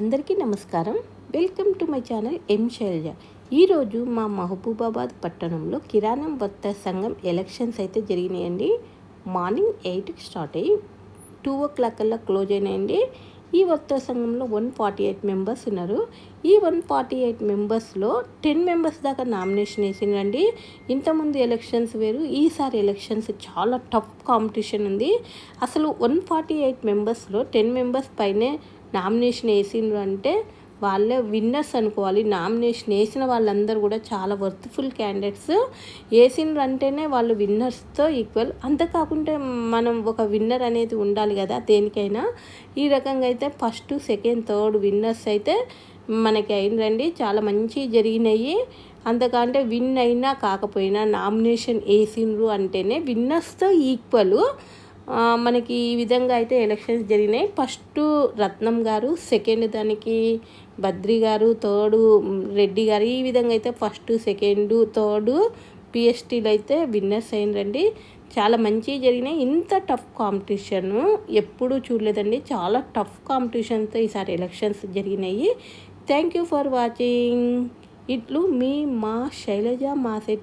అందరికీ నమస్కారం. Welcome to my channel M Shailaja. ఈరోజు మా మహబూబాబాద్ పట్టణంలో కిరాణం వత్త సంఘం ఎలక్షన్స్ అయితే జరిగినాయండి. మార్నింగ్ ఎయిట్కి స్టార్ట్ అయ్యి టూ ఓ క్లాక్ కల్లా క్లోజ్ అయినాయండి. ఈ వర్త సంఘంలో వన్ ఫార్టీ ఎయిట్ మెంబర్స్ ఉన్నారు. ఈ వన్ ఫార్టీ ఎయిట్ మెంబర్స్లో టెన్ మెంబర్స్ దాకా నామినేషన్ వేసిందండి ఇంతకుముందు ఎలక్షన్స్ వేరు ఈసారి ఎలక్షన్స్ చాలా టఫ్ కాంపిటీషన్ ఉంది. అసలు వన్ ఫార్టీ ఎయిట్ మెంబర్స్లో టెన్ మెంబర్స్ పైనే నామినేషన్ వేసిండ్రు అంటే వాళ్ళే విన్నర్స్ అనుకోవాలి. నామినేషన్ వేసిన వాళ్ళందరూ కూడా చాలా వర్త్ఫుల్ క్యాండిడేట్స్ వేసినారు అంటేనే వాళ్ళు విన్నర్స్తో ఈక్వల్ అంతేకాకుండా మనం ఒక విన్నర్ అనేది ఉండాలి కదా దేనికైనా. ఈ రకంగా అయితే ఫస్ట్ సెకండ్ థర్డ్ విన్నర్స్ అయితే మనకి అయినరండి చాలా మంచి జరిగినాయి. అంతకంటే విన్ అయినా కాకపోయినా నామినేషన్ వేసిండ్రు అంటేనే విన్నర్స్తో ఈక్వల్ మనకి ఈ విధంగా అయితే ఎలక్షన్స్ జరిగినాయి. ఫస్ట్ రత్నం గారు సెకండ్ దానికి బద్రి గారు థర్డ్ రెడ్డి గారు ఈ విధంగా అయితే ఫస్ట్ సెకండ్ థర్డ్ పిఎస్టీలు అయితే విన్నర్స్ అయినరండి. చాలా మంచి జరిగినాయి. ఇంత టఫ్ కాంపిటీషన్ ఎప్పుడూ చూడలేదండి. చాలా టఫ్ కాంపిటీషన్తో ఈసారి ఎలక్షన్స్ జరిగినాయి. Thank you for watching. ఇట్లు మీ మా శైలజ మా సెట్